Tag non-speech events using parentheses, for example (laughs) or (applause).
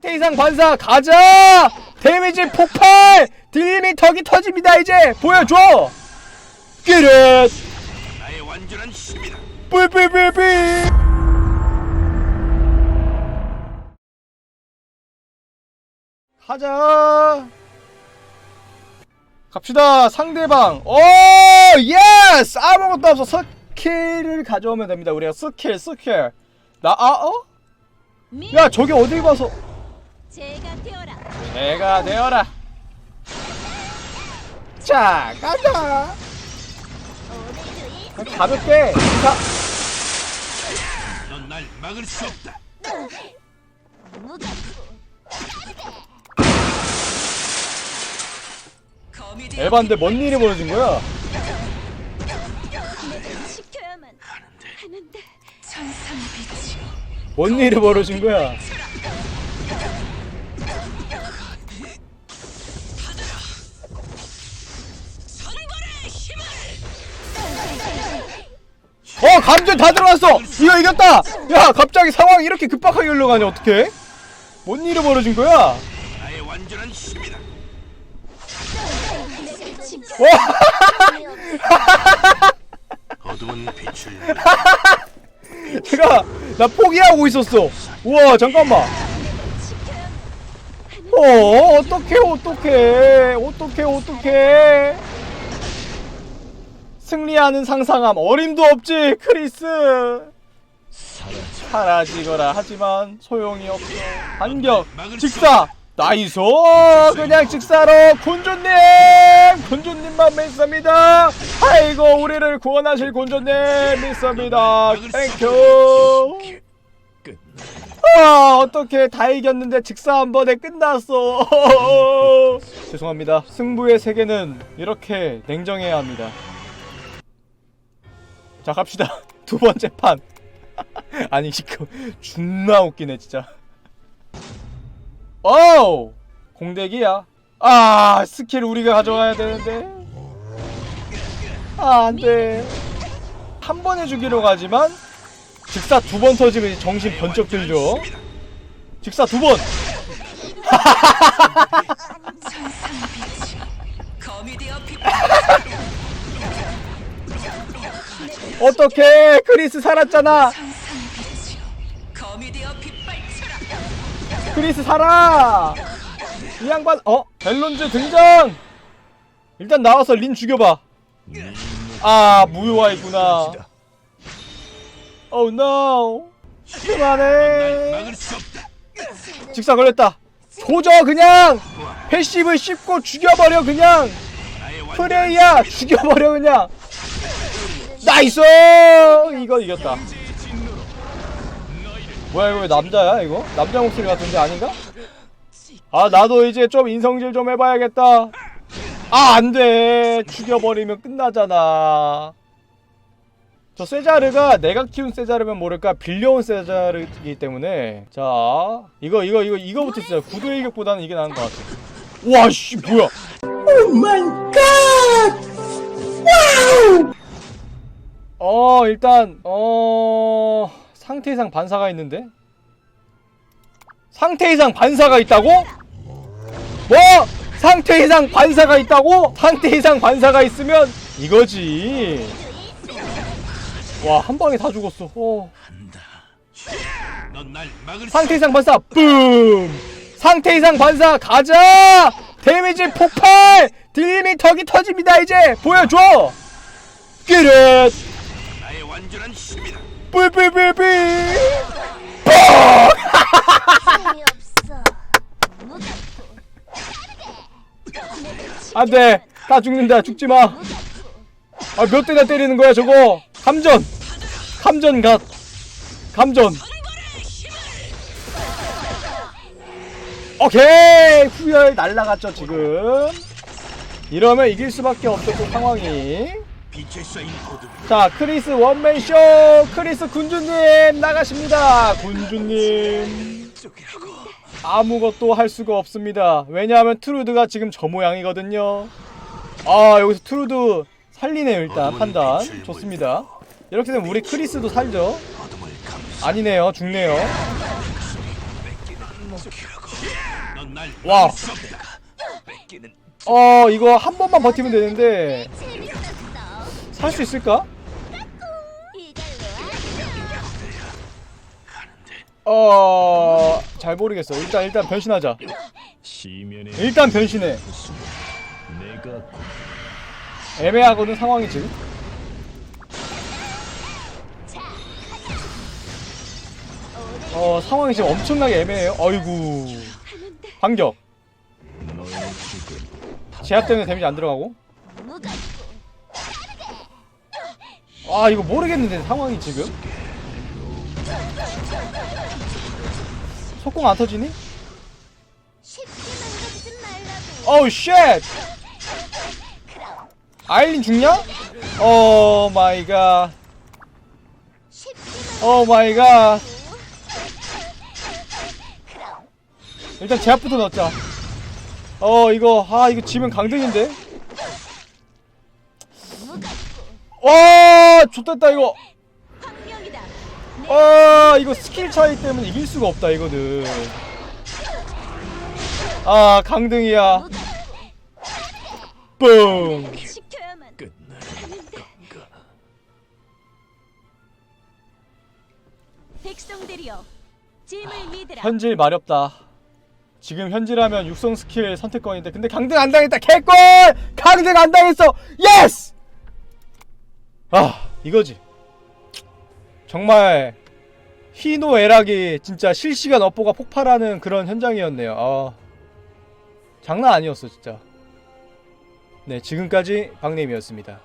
상태 이상 반사 가자! 데미지 폭발! 딜림이 턱이 터집니다 이제! 보여줘! 끼릿 나의 완전한 힘이다. 뿔뿔뿔뿔 가자! 갑시다 상대방! 오 예스! 아무것도 없어. 스킬을 가져오면 됩니다 우리가. 스킬 스킬. 나 아 어? 야 저기 어딜 봐서 제가 되어라. 내가 되어라. 자 가자. 오늘도 가볍게. 자. 넌날 막을 수 없다. 에반데 뭔 일이 벌어진 거야? 시켜야만 하는데. 뭔 일이 벌어진 거야 어 감전 다 들어왔어. 이거 이겼다. 야 갑자기 상황이 이렇게 급박하게 흘러가냐 어떡해? 뭔 일이 벌어진 거야? 제가 (laughs) 나 포기하고 있었어. 우와 잠깐만. 어 어떡해 어떡해. 어떡해 어떡해 승리하는 상상함 어림도 없지 크리스. 사라지거라 하지만 소용이 없어. 반격 직사 나이스 그냥 직사로 군주님! 군주님만 믿습니다. 아이고 우리를 구원하실 군주님 믿습니다. 땡큐. 아 어떻게 다 이겼는데 직사 한 번에 끝났어? (laughs) 죄송합니다. 승부의 세계는 이렇게 냉정해야 합니다 자 갑시다. (laughs) 두 번째 판. (laughs) 아니 이거 존나 웃기네 진짜. 어우! 공대기야. 아 스킬 우리가 가져가야 되는데. 아 안돼. 한 번에 주기로 가지만 직사 두 번 터지면 정신 번쩍 들죠? 직사 두번 (laughs) 어떻게 크리스 살았잖아. 크리스 살아. 이 양반 어? 벨론즈 등장! 일단 나와서 린 죽여봐. 아 무효화 있구나. 오 oh, 노 그만해. 직사 걸렸다. 조져 그냥! 패시브 씹고 죽여버려 그냥! 프레이야 죽여버려 그냥 나이스! 이거 이겼다. 뭐야 이거 왜 남자야 이거? 남자 목소리 같은데 아닌가? 아 나도 이제 좀 인성질 좀 해봐야겠다. 아 안돼. 죽여버리면 끝나잖아. 저 세자르가 내가 키운 세자르면 모를까 빌려온 세자르이기 때문에. 자 이거 이거 이거 이거부터 진짜 구두 일격보다는 이게 나은 것 같아. 와씨 뭐야 어 일단 어 상태 이상 반사가 있는데? 상태 이상 반사가 있다고? 뭐? 상태 이상 반사가 있다고? 상태 이상 반사가 있으면 이거지. 와 한 방에 다 죽었어. 어. 상태 이상 반사 뿜 상태 이상 반사 가자! 데미지 폭발! 딜림이 턱이 터집니다 이제! 보여줘! 끼릿 완전한 힘이다. 뿔뿔뿔뿔 없어. 무겁고 안돼. 다 죽는다. 죽지 마. 아 몇 대나 때리는 거야 저거? 감전. 감전 갓. 감전. 오케이. 후열 날라갔죠 지금. 이러면 이길 수밖에 없었던 상황이 빛에 쌓인 어둠. 자 크리스 원맨쇼! 크리스 군주님 나가십니다. 군주님. 아무것도 할 수가 없습니다. 왜냐하면 트루드가 지금 저 모양이거든요. 아 여기서 트루드 살리네요 일단 판단. 좋습니다. 이렇게 되면 우리 크리스도 살죠. 어둠을 감싸. 아니네요 죽네요. 넌날 와우. 수 없다. 뺏기는 어 이거 한 번만 버티면 되는데. 살수 있을까? 어... 잘 모르겠어. 일단 일단 변신하자. 일단 변신해. 애매하거든 상황이 지금. 어 상황이 지금 엄청나게 애매해요. 어이구. 반격. 제압 때문에 데미지 안 들어가고 아 이거 모르겠는데 상황이 지금? 속공 안 터지니? 어우 쉣! 아일린 죽냐? 오 마이 갓. 오 마이 갓. 일단 제압부터 넣자. 어 이거 아 이거 지면 강등인데 와 좋됐다 이거. 황명이다. 아 이거 스킬 차이 때문에 이길 수가 없다 이거는 아 강등이야. 뿡 (laughs) 백성들이여, 짐을 믿으라. 현질 마렵다. 지금 현질하면 육성 스킬 선택권인데 근데 강등 안 당했다 개꿀! 강등 안 당했어! 예스 아 이거지. 정말 희노애락이 진짜 실시간 업보가 폭발하는 그런 현장이었네요. 아 장난 아니었어 진짜. 네 지금까지 박님이었습니다